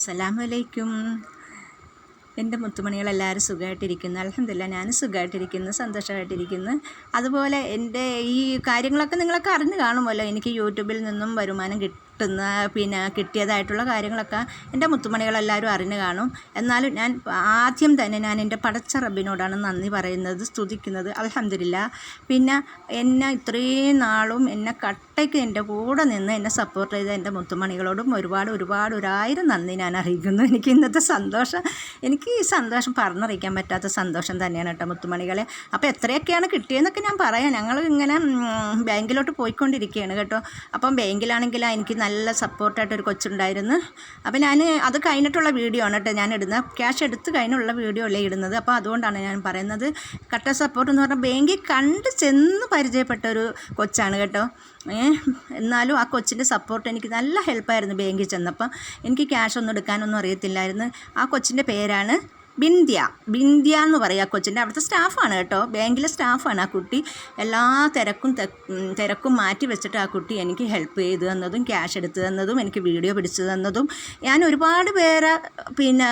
അസ്സലാമലൈക്കും എന്റെ മുത്തുമണികളെല്ലാവരും സുഖമായിട്ടിരിക്കുന്നു. അലഹമില്ല ഞാൻ സുഖമായിട്ടിരിക്കുന്നു സന്തോഷമായിട്ടിരിക്കുന്നു. അതുപോലെ എന്റെ ഈ കാര്യങ്ങളൊക്കെ നിങ്ങളൊക്കെ അറിഞ്ഞു കാണുമല്ലോ. എനിക്ക് യൂട്യൂബിൽ നിന്നും വരുമാനം കിട്ടുന്ന പിന്നെ കിട്ടിയതായിട്ടുള്ള കാര്യങ്ങളൊക്കെ എന്റെ മുത്തുമണികളെല്ലാവരും അറിഞ്ഞു കാണും. എന്നാലും ഞാൻ ആദ്യം തന്നെ ഞാൻ എന്റെ പടച്ച റബ്ബിനോടാണ് നന്ദി പറയുന്നത് സ്തുതിക്കുന്നത്. അലഹമില്ല പിന്നെ എന്നെ ഇത്രയും നാളും എന്നെ കട്ടയ്ക്ക് എന്റെ കൂടെ നിന്ന് എന്നെ സപ്പോർട്ട് ചെയ്ത എന്റെ മുത്തുമണികളോടും ഒരുപാട് ഒരുപാട് ഒരായിരം നന്ദി ഞാൻ അറിയിക്കുന്നു. എനിക്ക് ഇന്നത്തെ സന്തോഷം എനിക്ക് ഈ സന്തോഷം പറഞ്ഞറിയിക്കാൻ പറ്റാത്ത സന്തോഷം തന്നെയാണ് കേട്ടോ മുത്തുമണികളെ. അപ്പോൾ എത്രയൊക്കെയാണ് കിട്ടിയതെന്നൊക്കെ ഞാൻ പറയാം. ഞങ്ങൾ ഇങ്ങനെ ബാങ്കിലോട്ട് പോയിക്കൊണ്ടിരിക്കുകയാണ് കേട്ടോ. അപ്പം ബാങ്കിലാണെങ്കിൽ എനിക്ക് നല്ല സപ്പോർട്ടായിട്ട് ഒരു കൊച്ചുണ്ടായിരുന്നു. അപ്പോൾ ഞാൻ അത് കഴിഞ്ഞിട്ടുള്ള വീഡിയോ ആണ് കേട്ടോ ഞാൻ ഇടുന്നത്. ക്യാഷ് എടുത്ത് കഴിഞ്ഞുള്ള വീഡിയോ അല്ലേ ഇടുന്നത്. അപ്പോൾ അതുകൊണ്ടാണ് ഞാൻ പറയുന്നത്. കട്ട സപ്പോർട്ട് എന്ന് പറഞ്ഞാൽ ബാങ്കിൽ കണ്ട് ചെന്ന് പരിചയപ്പെട്ട ഒരു കൊച്ചാണ് കേട്ടോ. എന്നാലും ആ കൊച്ചിന്റെ സപ്പോർട്ട് എനിക്ക് നല്ല ഹെൽപ്പായിരുന്നു ബാങ്കിൽ ചെന്നപ്പോൾ എനിക്ക് ക്യാഷ് ഒന്നും എടുക്കാനൊന്നും അറിയത്തില്ലായിരുന്നു. ആ കൊച്ചിന്റെ പേരാണ് ബിന്ധ്യ. ബിന്ധ്യ എന്ന് പറയുക കൊച്ചിന്റെ അവിടുത്തെ സ്റ്റാഫാണ് കേട്ടോ. ബാങ്കിലെ സ്റ്റാഫാണ് ആ കുട്ടി. എല്ലാ തിരക്കും തിരക്കും മാറ്റി വെച്ചിട്ട് ആ കുട്ടി എനിക്ക് ഹെൽപ്പ് ചെയ്തു തന്നതും ക്യാഷ് എടുത്തു തന്നതും എനിക്ക് വീഡിയോ പിടിച്ചു തന്നതും. ഞാൻ ഒരുപാട് പേരെ പിന്നെ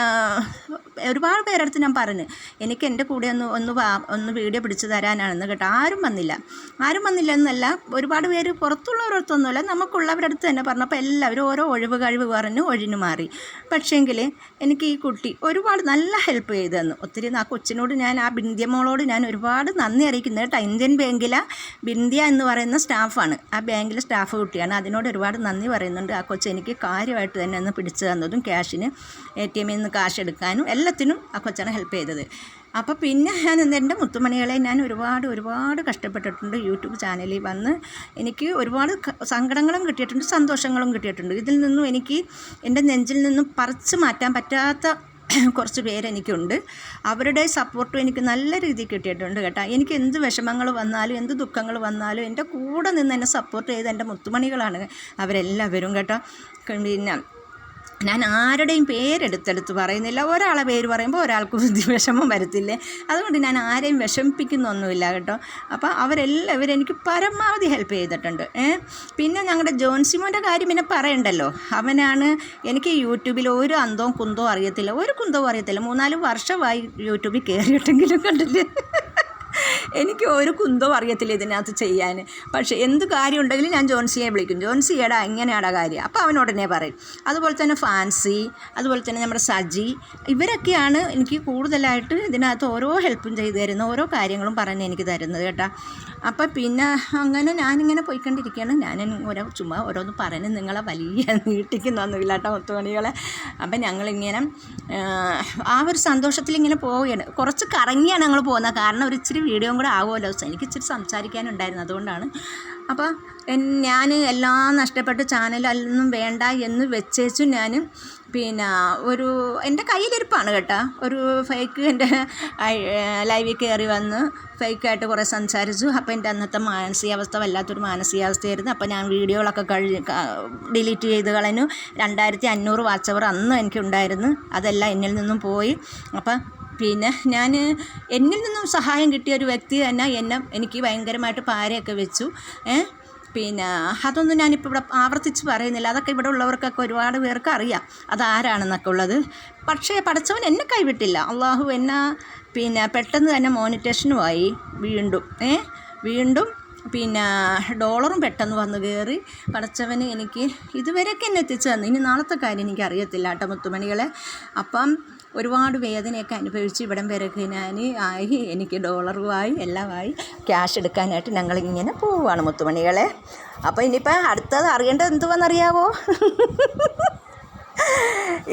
ഒരുപാട് പേരടുത്ത് ഞാൻ പറഞ്ഞു എനിക്ക് എന്റെ കൂടെ ഒന്ന് ഒന്ന് ഒന്ന് വീഡിയോ പിടിച്ചു തരാനാണെന്ന് കേട്ടോ. ആരും വന്നില്ല. ആരും വന്നില്ല എന്നല്ല ഒരുപാട് പേര് പുറത്തുള്ളവരടുത്തൊന്നുമല്ല നമുക്കുള്ളവരുടെ അടുത്ത് തന്നെ പറഞ്ഞപ്പോൾ എല്ലാവരും ഓരോ ഒഴിവ് കഴിവ് പറഞ്ഞു ഒഴിഞ്ഞു മാറി. പക്ഷേങ്കിൽ എനിക്ക് ഈ കുട്ടി ഒരുപാട് നല്ല ഹെൽപ്പ് ചെയ്തു തന്നു. ഒത്തിരി ആ കൊച്ചിനോട് ഞാൻ ആ ബിന്ധ്യമോളോട് ഞാൻ ഒരുപാട് നന്ദി അറിയിക്കുന്നത് കേട്ടോ ഇന്ത്യൻ ബാങ്കിലെ ബിന്ദ്യ എന്ന് പറയുന്ന സ്റ്റാഫാണ് ആ ബാങ്കിലെ സ്റ്റാഫ് കുട്ടിയാണ്. അതിനോട് ഒരുപാട് നന്ദി പറയുന്നുണ്ട്. ആ കൊച്ചെനിക്ക് കാര്യമായിട്ട് തന്നെ ഒന്ന് പിടിച്ചു തന്നതും ക്യാഷിന് എ ടി എമ്മിൽ നിന്ന് കാശ് എടുക്കാനും എല്ലാത്തിനും ആ കൊച്ചാണ് ഹെൽപ്പ് ചെയ്തത്. അപ്പോൾ പിന്നെ ഞാൻ എന്റെ മുത്തുമണികളെ ഞാൻ ഒരുപാട് ഒരുപാട് കഷ്ടപ്പെട്ടിട്ടുണ്ട് യൂട്യൂബ് ചാനലിൽ വന്ന്. എനിക്ക് ഒരുപാട് സങ്കടങ്ങളും കിട്ടിയിട്ടുണ്ട് സന്തോഷങ്ങളും കിട്ടിയിട്ടുണ്ട്. ഇതിൽ നിന്നും എനിക്ക് എന്റെ നെഞ്ചിൽ നിന്നും പറിച്ചു മാറ്റാൻ പറ്റാത്ത കുറച്ച് പേരെനിക്കുണ്ട് അവരുടെ സപ്പോർട്ടും എനിക്ക് നല്ല രീതിയിൽ കിട്ടിയിട്ടുണ്ട് കേട്ടോ. എനിക്ക് എന്ത് വിഷമങ്ങൾ വന്നാലും എന്ത് ദുഃഖങ്ങൾ വന്നാലും എന്റെ കൂടെ നിന്ന് എന്നെ സപ്പോർട്ട് ചെയ്ത് എന്റെ മുത്തുമണികളാണ് അവരെല്ലാവരും കേട്ടോ. പിന്നെ ഞാൻ ആരുടെയും പേരെടുത്തെടുത്ത് പറയുന്നില്ല. ഒരാളെ പേര് പറയുമ്പോൾ ഒരാൾക്ക് വിഷമം വരത്തില്ലേ? അതുകൊണ്ട് ഞാൻ ആരെയും വിഷമിപ്പിക്കുന്നൊന്നുമില്ല കേട്ടോ. അപ്പോൾ അവരെല്ലാവരും എനിക്ക് പരമാവധി ഹെൽപ്പ് ചെയ്തിട്ടുണ്ട്. പിന്നെ ഞങ്ങളുടെ ജോൺസിമോന്റെ കാര്യം പിന്നെ പറയണ്ടല്ലോ. അവനാണ് എനിക്ക് യൂട്യൂബിൽ ഒരു അന്തവും കുന്തവും അറിയത്തില്ല. ഒരു കുന്തവും അറിയത്തില്ല. മൂന്നാൽ വർഷമായി യൂട്യൂബിൽ കയറിയിട്ടെങ്കിലും കണ്ടില്ലേ? എനിക്ക് ഒരു കുന്തവും അറിയത്തില്ല ഇതിനകത്ത് ചെയ്യാൻ. പക്ഷേ എന്ത് കാര്യം ഉണ്ടെങ്കിലും ഞാൻ ജോൺസിയെ വിളിക്കും. ജോൺസിയേടാ എങ്ങനെയാടാ കാര്യം. അപ്പോൾ അവൻ ഉടനെ പറയും. അതുപോലെ തന്നെ ഫാൻസി അതുപോലെ തന്നെ നമ്മുടെ സജി ഇവരൊക്കെയാണ് എനിക്ക് കൂടുതലായിട്ട് ഇതിനകത്ത് ഓരോ ഹെൽപ്പും ചെയ്തു തരുന്ന ഓരോ കാര്യങ്ങളും പറഞ്ഞ് എനിക്ക് തരുന്നത് കേട്ടോ. അപ്പോൾ പിന്നെ അങ്ങനെ ഞാനിങ്ങനെ പോയിക്കൊണ്ടിരിക്കുകയാണ്. ഞാൻ ഓരോ ചുമ്മാ ഓരോന്ന് പറഞ്ഞ് നിങ്ങളെ വലിയ നീട്ടിക്കുന്നൊന്നുമില്ല കേട്ടോ മുത്തുമണികളെ. അപ്പം ഞങ്ങളിങ്ങനെ ആ, ഒരു സന്തോഷത്തിൽ ഇങ്ങനെ പോവുകയാണ്. കുറച്ച് കറങ്ങിയാണ് ഞങ്ങൾ പോകുന്നത്. കാരണം ഒരു ഇച്ചിരി വീഡിയോയും കൂടെ ആവുമല്ലോ. എനിക്ക് ഇച്ചിരി സംസാരിക്കാനുണ്ടായിരുന്നു അതുകൊണ്ടാണ്. അപ്പോൾ ഞാൻ എല്ലാം നഷ്ടപ്പെട്ട് ചാനലൊന്നും വേണ്ട എന്ന് വെച്ചേച്ചു ഞാൻ പിന്നെ ഒരു എന്റെ കയ്യിലിരിപ്പാണ് കേട്ടോ. ഒരു ഫേക്ക് എന്റെ ലൈവിൽ കയറി വന്ന് ഫേക്കായിട്ട് കുറേ സംസാരിച്ചു. അപ്പോൾ എന്റെ അന്നത്തെ മാനസികാവസ്ഥ വല്ലാത്തൊരു മാനസികാവസ്ഥയായിരുന്നു. അപ്പോൾ ഞാൻ വീഡിയോകളൊക്കെ കഴി ഡിലീറ്റ് ചെയ്ത് കളഞ്ഞു. രണ്ടായിരത്തി അഞ്ഞൂറ് വാച്ചവർ അന്ന് എനിക്കുണ്ടായിരുന്നു. അതെല്ലാം എന്നിൽ നിന്നും പോയി. അപ്പം പിന്നെ ഞാൻ എന്നിൽ നിന്നും സഹായം കിട്ടിയ ഒരു വ്യക്തി തന്നെ എന്നെ എനിക്ക് ഭയങ്കരമായിട്ട് പാരയൊക്കെ വെച്ചു. പിന്നെ അതൊന്നും ഞാനിപ്പോൾ ഇവിടെ ആവർത്തിച്ച് പറയുന്നില്ല. അതൊക്കെ ഇവിടെ ഉള്ളവർക്കൊക്കെ ഒരുപാട് പേർക്ക് അറിയാം അതാരാണെന്നൊക്കെ ഉള്ളത്. പക്ഷേ പഠിച്ചവൻ എന്നെ കൈവിട്ടില്ല. അള്ളാഹു എന്നെ പിന്നെ പെട്ടെന്ന് തന്നെ മോണിറ്റേഷനുമായി വീണ്ടും ഏ? വീണ്ടും പിന്നെ ഡോളറും പെട്ടെന്ന് വന്ന് കയറി പഠിച്ചവന് എനിക്ക് ഇതുവരെയൊക്കെ എന്നെ എത്തിച്ചു തന്നു. ഇനി നാളത്തെ കാര്യം എനിക്ക് അറിയത്തില്ല കേട്ടോ മുത്തുമണികളെ. അപ്പം ഒരുപാട് വേദനയൊക്കെ അനുഭവിച്ച് ഇവിടം വരെയൊക്കെ ഞാൻ ആയി എനിക്ക് ഡോളറുമായി എല്ലാമായി ക്യാഷ് എടുക്കാനായിട്ട് ഞങ്ങളിങ്ങനെ പോവുകയാണ് മുത്തുമണികളെ. അപ്പോൾ ഇനിയിപ്പോൾ അടുത്തത് അറിയേണ്ടത് എന്തുവെന്നറിയാവോ?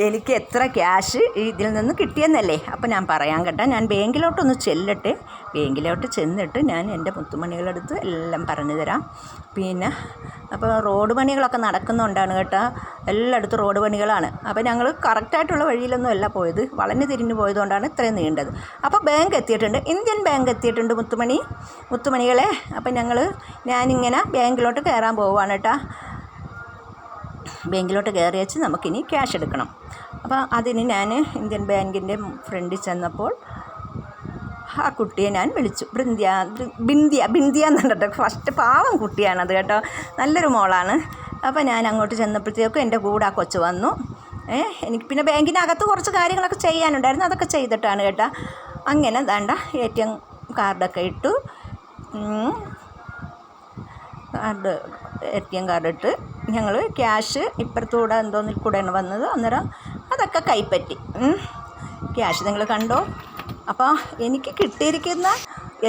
എനിക്ക് എത്ര ക്യാഷ് ഇതിൽ നിന്ന് കിട്ടിയെന്നല്ലേ? അപ്പോൾ ഞാൻ പറയാൻ കേട്ടോ. ഞാൻ ബാങ്കിലോട്ടൊന്ന് ചെല്ലട്ടെ. ബാങ്കിലോട്ട് ചെന്നിട്ട് ഞാൻ എന്റെ മുത്തുമണികളെടുത്ത് എല്ലാം പറഞ്ഞു തരാം. പിന്നെ അപ്പോൾ റോഡ് പണികളൊക്കെ നടക്കുന്നുണ്ടാണ് കേട്ടോ. എല്ലായിടത്തും റോഡ് പണികളാണ്. അപ്പോൾ ഞങ്ങൾ കറക്റ്റായിട്ടുള്ള വഴിയിലൊന്നും അല്ല പോയത്. വളഞ്ഞു തിരിഞ്ഞു പോയതുകൊണ്ടാണ് ഇത്രയും നീണ്ടത്. അപ്പോൾ ബാങ്ക് എത്തിയിട്ടുണ്ട്. ഇന്ത്യൻ ബാങ്ക് എത്തിയിട്ടുണ്ട് മുത്തുമണി. മുത്തുമണികളെ അപ്പോൾ ഞങ്ങൾ ഞാനിങ്ങനെ ബാങ്കിലോട്ട് കയറാൻ പോവുകയാണ് കേട്ടോ. ബാങ്കിലോട്ട് കയറി വെച്ച് നമുക്കിനി ക്യാഷ് എടുക്കണം. അപ്പോൾ അതിന് ഞാൻ ഇന്ത്യൻ ബാങ്കിന്റെ ഫ്രണ്ടിൽ ചെന്നപ്പോൾ ആ കുട്ടിയെ ഞാൻ വിളിച്ചു. ബൃന്ദ്യ ബിന്ദ്യ ബിന്ദ്യ എന്ന് പറഞ്ഞിട്ട് ഫസ്റ്റ് പാവം കുട്ടിയാണത് കേട്ടോ. നല്ലൊരു മോളാണ്. അപ്പോൾ ഞാൻ അങ്ങോട്ട് ചെന്നപ്പോഴത്തേക്കും എന്റെ കൂടെ ആ കൊച്ചു വന്നു. എനിക്ക് പിന്നെ ബാങ്കിനകത്ത് കുറച്ച് കാര്യങ്ങളൊക്കെ ചെയ്യാനുണ്ടായിരുന്നു. അതൊക്കെ ചെയ്തിട്ടാണ് കേട്ടോ. അങ്ങനെ വേണ്ട എ ടി എം കാർഡൊക്കെ ഇട്ടു. Card A T M card ഇട്ട് ഞങ്ങൾ ക്യാഷ് ഇപ്പുറത്തൂടെ എന്തോന്നിൽ കൂടെയാണ് വന്നത്. അന്നേരം അതൊക്കെ കൈപ്പറ്റി. ക്യാഷ് നിങ്ങൾ കണ്ടോ? അപ്പോൾ എനിക്ക് കിട്ടിയിരിക്കുന്ന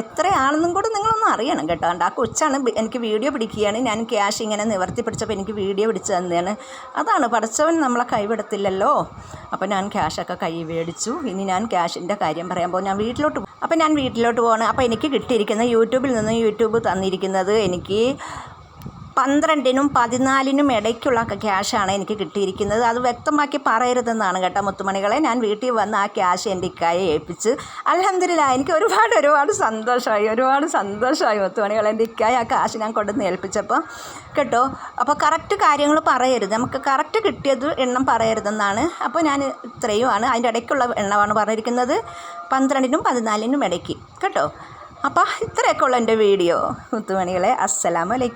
എത്രയാണെന്നും കൂടെ നിങ്ങളൊന്ന് അറിയണം കേട്ടോ. കണ്ട? ആ കൊച്ചാണ് എനിക്ക് വീഡിയോ പിടിക്കുകയാണ്. ഞാൻ ക്യാഷ് ഇങ്ങനെ നിവർത്തി പിടിച്ചപ്പോൾ എനിക്ക് വീഡിയോ പിടിച്ച് തന്നെയാണ്. അതാണ് പഠിച്ചവൻ നമ്മളെ കൈവിടത്തില്ലല്ലോ. അപ്പോൾ ഞാൻ ക്യാഷൊക്കെ കൈ മേടിച്ചു. ഇനി ഞാൻ ക്യാഷിന്റെ കാര്യം പറയാൻ പോകും. ഞാൻ വീട്ടിലോട്ട് അപ്പോൾ ഞാൻ വീട്ടിലോട്ട് പോകണം അപ്പോൾ എനിക്ക് കിട്ടിയിരിക്കുന്ന യൂട്യൂബിൽ നിന്ന് യൂട്യൂബ് തന്നിരിക്കുന്നത് എനിക്ക് പന്ത്രണ്ടിനും പതിനാലിനും ഇടയ്ക്കുള്ള ക്യാഷാണ് എനിക്ക് കിട്ടിയിരിക്കുന്നത്. അത് വ്യക്തമാക്കി പറയരുതെന്നാണ് കേട്ടോ മുത്തുമണികളെ. ഞാൻ വീട്ടിൽ വന്ന് ആ ക്യാഷ് എന്റെ ഇക്കായെ ഏൽപ്പിച്ച് അലഹന്ദില്ല എനിക്ക് ഒരുപാട് ഒരുപാട് സന്തോഷമായി ഒരുപാട് സന്തോഷമായി മുത്തുമണികളെ. എന്റെ ഇക്കായ ആ കാശ് ഞാൻ കൊണ്ടുവന്ന് ഏൽപ്പിച്ചപ്പോൾ കേട്ടോ. അപ്പോൾ കറക്റ്റ് കാര്യങ്ങൾ പറയരുത്. നമുക്ക് കറക്റ്റ് കിട്ടിയത് എണ്ണം പറയരുതെന്നാണ്. അപ്പോൾ ഞാൻ ഇത്രയുമാണ്. അതിന്റെ ഇടയ്ക്കുള്ള എണ്ണമാണ് പറഞ്ഞിരിക്കുന്നത്. പന്ത്രണ്ടിനും പതിനാലിനും ഇടയ്ക്ക്. കേട്ടോ. അപ്പോൾ ഇത്രയൊക്കെ ഉള്ള എന്റെ വീഡിയോ. മുത്തുമണികളെ അസ്സലാമലൈക്കും